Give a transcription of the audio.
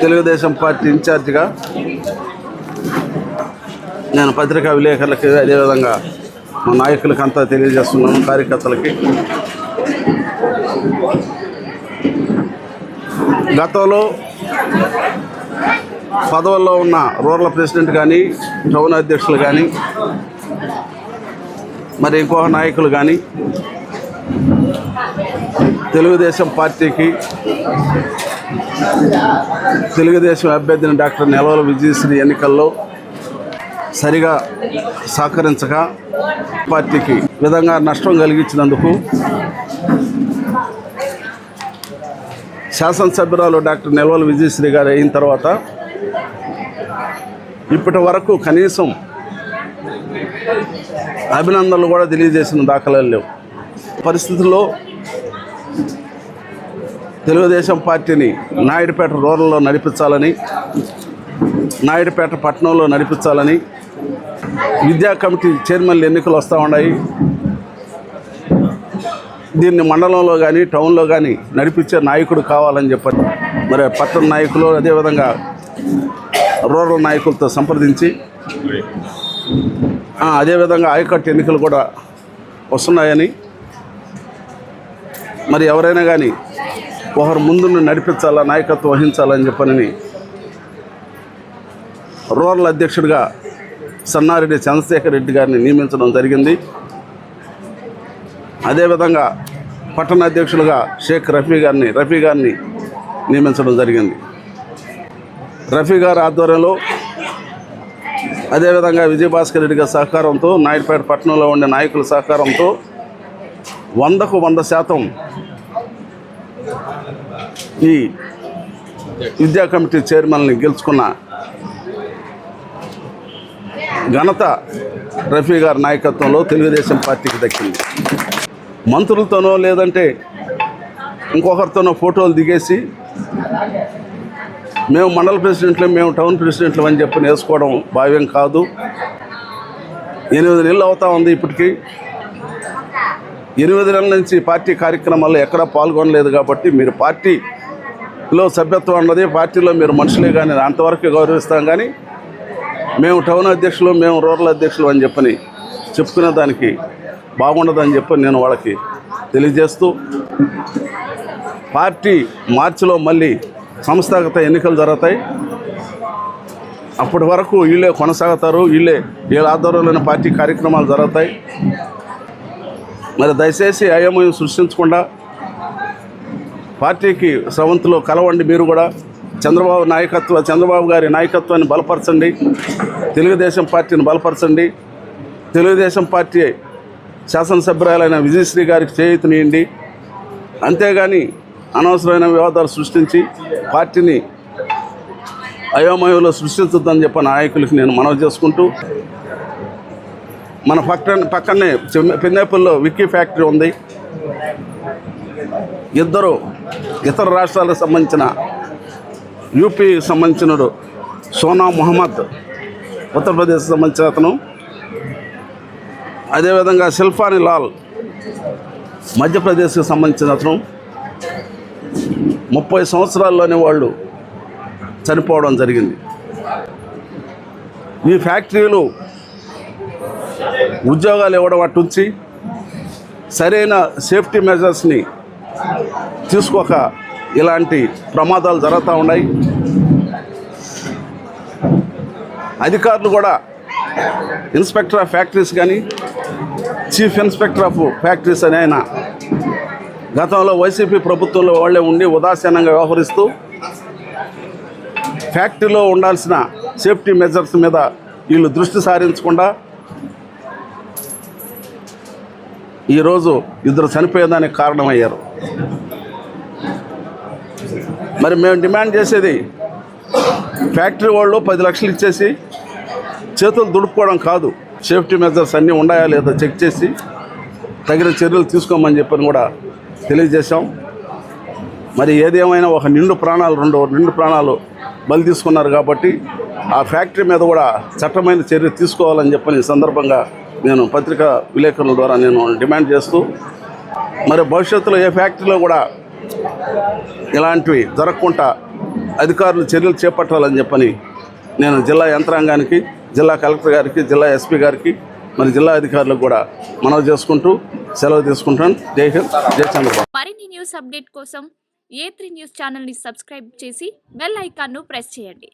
Telugu Desam party ఇన్ఛార్జిగా నేను పత్రికా విలేకరులకి అదేవిధంగా మా నాయకులకి అంతా తెలియజేస్తున్నాను కార్యకర్తలకి. గతంలో పదవుల్లో ఉన్న రూరల్ ప్రెసిడెంట్ కానీ టౌన్ అధ్యక్షులు కానీ మరి ఇంకో నాయకులు కానీ తెలుగుదేశం పార్టీకి తెలుగుదేశం అభ్యర్థిని డాక్టర్ నెలవల విజయశ్రీ ఎన్నికల్లో సరిగా సహకరించక పార్టీకి విధంగా నష్టం కలిగించినందుకు శాసనసభ్యురాలు డాక్టర్ నెలవల విజయశ్రీ గారు అయిన తర్వాత ఇప్పటి వరకు కనీసం అభినందనలు కూడా తెలియజేసిన దాఖలాలు లేవు. పరిస్థితుల్లో తెలుగుదేశం పార్టీని నాయుడుపేట రూరల్లో నడిపించాలని నాయుడుపేట పట్టణంలో నడిపించాలని విద్యా కమిటీ చైర్మన్లు ఎన్నికలు వస్తూ ఉన్నాయి. దీన్ని మండలంలో కానీ టౌన్లో కానీ నడిపించే నాయకుడు కావాలని చెప్పని మరి పట్టణ నాయకులు అదేవిధంగా రూరల్ నాయకులతో సంప్రదించి అదేవిధంగా ఆయకట్టు ఎన్నికలు కూడా వస్తున్నాయని మరి ఎవరైనా కానీ ఒకరు ముందు నడిపించాలా నాయకత్వం వహించాలని చెప్పనని రూరల్ అధ్యక్షుడిగా సన్నారెడ్డి చంద్రశేఖర్ రెడ్డి గారిని నియమించడం జరిగింది. అదేవిధంగా పట్టణ అధ్యక్షులుగా షేక్ రఫీ గారిని రఫీ గారిని నియమించడం జరిగింది. రఫీ గారి ఆధ్వర్యంలో అదేవిధంగా విజయభాస్కర్ రెడ్డి గారి సహకారంతో నాయుడుపేట పట్టణంలో ఉండే నాయకుల సహకారంతో వందకు వంద శాతం ఈ విద్యా కమిటీ చైర్మన్ని గెలుచుకున్న ఘనత రఫీ గారి నాయకత్వంలో తెలుగుదేశం పార్టీకి దక్కింది. మంత్రులతోనో లేదంటే ఇంకొకరితోనో ఫోటోలు దిగేసి మేము మండల ప్రెసిడెంట్లు మేము టౌన్ ప్రెసిడెంట్లు అని చెప్పి నేర్చుకోవడం భావ్యం కాదు. ఎనిమిది నెలలు అవుతా ఉంది ఇప్పటికీ. ఎనిమిది నెలల నుంచి పార్టీ కార్యక్రమాల్లో ఎక్కడా పాల్గొనలేదు కాబట్టి మీరు పార్టీ లో సభ్యత్వం అన్నది పార్టీలో మీరు మనుషులే కానీ అంతవరకు గౌరవిస్తాం కానీ మేము టౌన్ అధ్యక్షులు మేము రూరల్ అధ్యక్షులు అని చెప్పని చెప్పుకునే దానికి బాగుండదని చెప్పి నేను వాళ్ళకి తెలియజేస్తూ పార్టీ మార్చిలో మళ్ళీ సంస్థాగత ఎన్నికలు జరుగుతాయి. అప్పటి వరకు వీళ్ళే కొనసాగుతారు వీళ్ళే వీళ్ళ ఆధ్వర్యంలోని పార్టీ కార్యక్రమాలు జరుగుతాయి. మరి దయచేసి అయోమయం సృష్టించకుండా పార్టీకి స్రవంతిలో కలవండి మీరు కూడా. చంద్రబాబు నాయకత్వ చంద్రబాబు గారి నాయకత్వాన్ని బలపరచండి. తెలుగుదేశం పార్టీని బలపరచండి. తెలుగుదేశం పార్టీ శాసనసభ్యురాలైన విజయశ్రీ గారికి చేయూతనియండి. అంతేగాని అనవసరమైన వివాదాలు సృష్టించి పార్టీని అయోమయంలో సృష్టించొద్దని చెప్పి నాయకులకి నేను మనవి చేసుకుంటూ మన పక్కన పక్కనే చెమ్- విక్కీ ఫ్యాక్టరీ ఉంది. ఇద్దరు ఇతర రాష్ట్రాలకు సంబంధించిన యూపీ సంబంధించినడు సోనా మొహమ్మద్ ఉత్తరప్రదేశ్ సంబంధించిన అతను. అదేవిధంగా శిల్ఫాని లాల్ మధ్యప్రదేశ్కి సంబంధించిన అతను. ముప్పై సంవత్సరాల్లోనే వాళ్ళు చనిపోవడం జరిగింది. ఈ ఫ్యాక్టరీలు ఉద్యోగాలు ఇవ్వడం అటుంచి సరైన సేఫ్టీ మెజర్స్ని తీసుకోక ఇలాంటి ప్రమాదాలు జరుగుతూ ఉన్నాయి. అధికారులు కూడా ఇన్స్పెక్టర్ ఆఫ్ ఫ్యాక్టరీస్ కానీ చీఫ్ ఇన్స్పెక్టర్ ఆఫ్ ఫ్యాక్టరీస్ అని ఆయన గతంలో వైసీపీ ప్రభుత్వంలో వాళ్ళే ఉండి ఉదాసీనంగా వ్యవహరిస్తూ ఫ్యాక్టరీలో ఉండాల్సిన సేఫ్టీ మెజర్స్ మీద వీళ్ళు దృష్టి సారించకుండా ఈరోజు ఇద్దరు చనిపోయేదానికి కారణమయ్యారు. మరి మేము డిమాండ్ చేసేది ఫ్యాక్టరీ వాళ్ళు పది లక్షలు ఇచ్చేసి చేతులు దుడుపుకోవడం కాదు. సేఫ్టీ మెజర్స్ అన్నీ ఉన్నాయా లేదా చెక్ చేసి తగిన చర్యలు తీసుకోమని చెప్పని కూడా తెలియజేశాం. మరి ఏదేమైనా ఒక నిండు ప్రాణాలు రెండు నిండు ప్రాణాలు బలి తీసుకున్నారు కాబట్టి ఆ ఫ్యాక్టరీ మీద కూడా చట్టమైన చర్య తీసుకోవాలని చెప్పని సందర్భంగా నేను పత్రికా విలేకరుల ద్వారా నేను డిమాండ్ చేస్తూ మరి భవిష్యత్తులో ఏ ఫ్యాక్టరీలో కూడా ఇలాంటివి జరగకుండా అధికారులు చర్యలు చేపట్టాలని చెప్పని నేను జిల్లా యంత్రాంగానికి జిల్లా కలెక్టర్ గారికి జిల్లా ఎస్పీ గారికి మరి జిల్లా అధికారులకు కూడా మనవి చేసుకుంటూ సెలవు తీసుకుంటాను. జై హింద్ జై చంద్రబాబు. మరిన్ని న్యూస్ అప్డేట్ కోసం ఏ త్రీ న్యూస్ ఛానల్ని సబ్స్క్రైబ్ చేసి బెల్ ఐకాన్ను ప్రెస్ చేయండి.